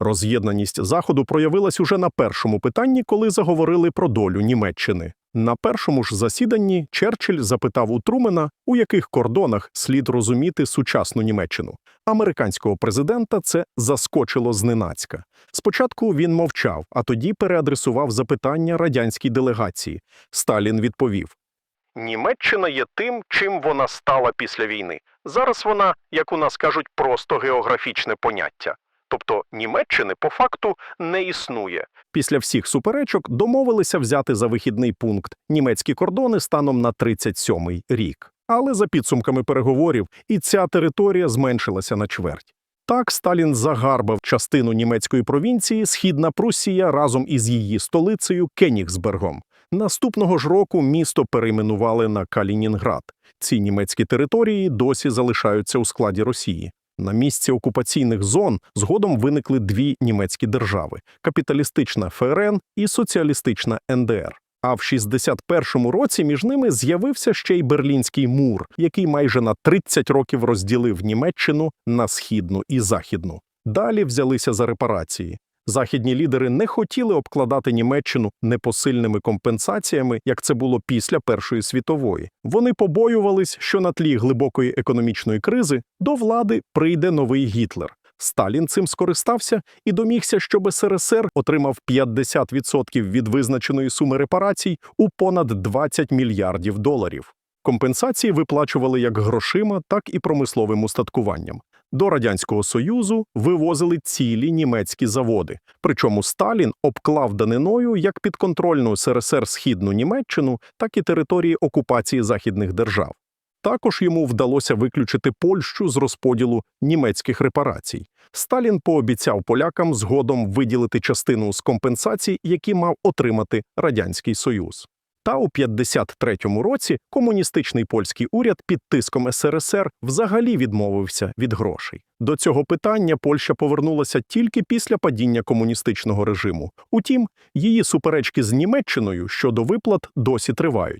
Роз'єднаність Заходу проявилась уже на першому питанні, коли заговорили про долю Німеччини. На першому ж засіданні Черчилль запитав у Трумена, у яких кордонах слід розуміти сучасну Німеччину. Американського президента це заскочило зненацька. Спочатку він мовчав, а тоді переадресував запитання радянській делегації. Сталін відповів: Німеччина є тим, чим вона стала після війни. Зараз вона, як у нас кажуть, просто географічне поняття. Тобто Німеччини по факту не існує. Після всіх суперечок домовилися взяти за вихідний пункт німецькі кордони станом на 37-й рік. Але за підсумками переговорів і ця територія зменшилася на чверть. Так Сталін загарбав частину німецької провінції Східна Прусія разом із її столицею Кенігсбергом. Наступного ж року місто перейменували на Калінінград. Ці німецькі території досі залишаються у складі Росії. На місці окупаційних зон згодом виникли дві німецькі держави: капіталістична ФРН і соціалістична НДР. А в 61-му році між ними з'явився ще й Берлінський мур, який майже на 30 років розділив Німеччину на східну і західну. Далі взялися за репарації. Західні лідери не хотіли обкладати Німеччину непосильними компенсаціями, як це було після Першої світової. Вони побоювались, що на тлі глибокої економічної кризи до влади прийде новий Гітлер. Сталін цим скористався і домігся, щоб СРСР отримав 50% від визначеної суми репарацій у понад 20 мільярдів доларів. Компенсації виплачували як грошима, так і промисловим устаткуванням. До Радянського Союзу вивозили цілі німецькі заводи. Причому Сталін обклав даниною як підконтрольну СРСР Східну Німеччину, так і території окупації західних держав. Також йому вдалося виключити Польщу з розподілу німецьких репарацій. Сталін пообіцяв полякам згодом виділити частину з компенсацій, які мав отримати Радянський Союз. Та у 53-му році комуністичний польський уряд під тиском СРСР взагалі відмовився від грошей. До цього питання Польща повернулася тільки після падіння комуністичного режиму. Утім, її суперечки з Німеччиною щодо виплат досі тривають.